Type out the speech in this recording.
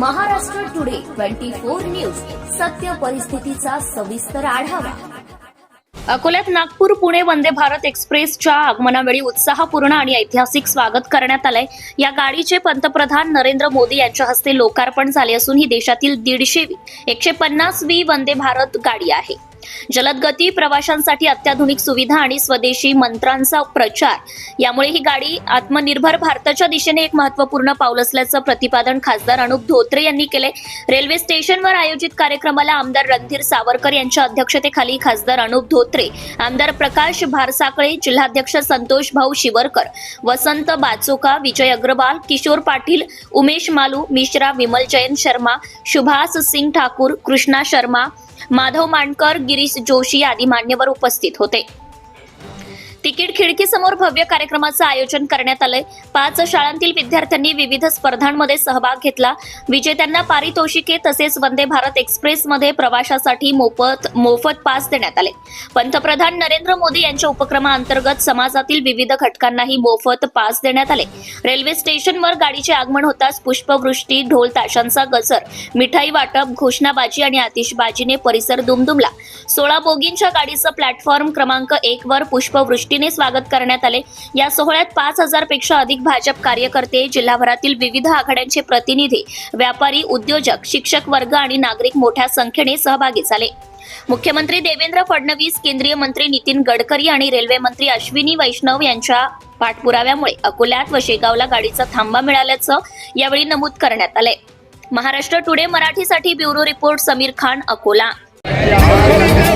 Twenty four news. सत्य परिस्थितीचा सविस्तर आढावा. अकोल्यात नागपूर पुणे वंदे भारत एक्सप्रेसच्या आगमनावेळी उत्साहपूर्ण आणि ऐतिहासिक स्वागत करण्यात आलंय. या गाडीचे पंतप्रधान नरेंद्र मोदी यांच्या हस्ते लोकार्पण झाले असून ही देशातील दीडशेवी एकशे पन्नासवी वंदे भारत गाडी आहे. जलदगती प्रवाशांसाठी अत्याधुनिक सुविधा आणि स्वदेशी मंत्रांचा प्रचार. यामुळे ही गाडी आत्मनिर्भर भारताच्या दिशेने एक महत्त्वपूर्ण पाऊल असल्याचं प्रतिपादन खासदार अनुप धोत्रे यांनी केले रेल्वे स्टेशनवर आयोजित कार्यक्रमाला आमदार रणधीर सावरकर यांच्या अध्यक्षतेखाली खासदार अनुप धोत्रे आमदार प्रकाश भारसाकळे जिल्हाध्यक्ष संतोष भाऊ शिवरकर वसंत बाचोका विजय अग्रवाल किशोर पाटील उमेश मालू मिश्रा विमल जयंत शर्मा सुभाष सिंग ठाकूर कृष्णा शर्मा माधव मांडकर गिरीश जोशी आदी मान्यवर उपस्थित होते. तिकीट खिडकीसमोर भव्य कार्यक्रमाचं आयोजन करण्यात आलंय. पाच शाळांतील विद्यार्थ्यांनी विविध स्पर्धांमध्ये सहभाग घेतला. विजेत्यांना पारितोषिके तसेच वंदे भारत एक्सप्रेसमध्ये प्रवाशासाठी मोफत मोफत पास देण्यात आले. पंतप्रधान नरेंद्र मोदी यांच्या उपक्रमाअंतर्गत समाजातील विविध घटकांनाही मोफत पास देण्यात आले. रेल्वे स्टेशनवर गाडीचे आगमन होताच पुष्पवृष्टी ढोल ताशांचा गजर मिठाई वाटप घोषणाबाजी आणि आतिषबाजीने परिसर दुमदुमला. सोळा बोगींच्या गाडीचं प्लॅटफॉर्म क्रमांक एक वर पुष्पवृष्टीने स्वागत करण्यात आले. या सोहळ्यात पाच हजारपेक्षा अधिक भाजप कार्यकर्ते जिल्हाभरातील विविध आघाड्यांचे प्रतिनिधी व्यापारी उद्योजक शिक्षक वर्ग आणि नागरिक मोठ्या संख्येने सहभागी झाले. मुख्यमंत्री देवेंद्र फडणवीस केंद्रीय मंत्री नितीन गडकरी आणि रेल्वे मंत्री अश्विनी वैष्णव यांच्या पाठपुराव्यामुळे अकोल्यात व शेगावला गाडीचा थांबा मिळाल्याचं यावेळी नमूद करण्यात आले महाराष्ट्र टुडे मराठीसाठी bureau report Sameer Khan Akola.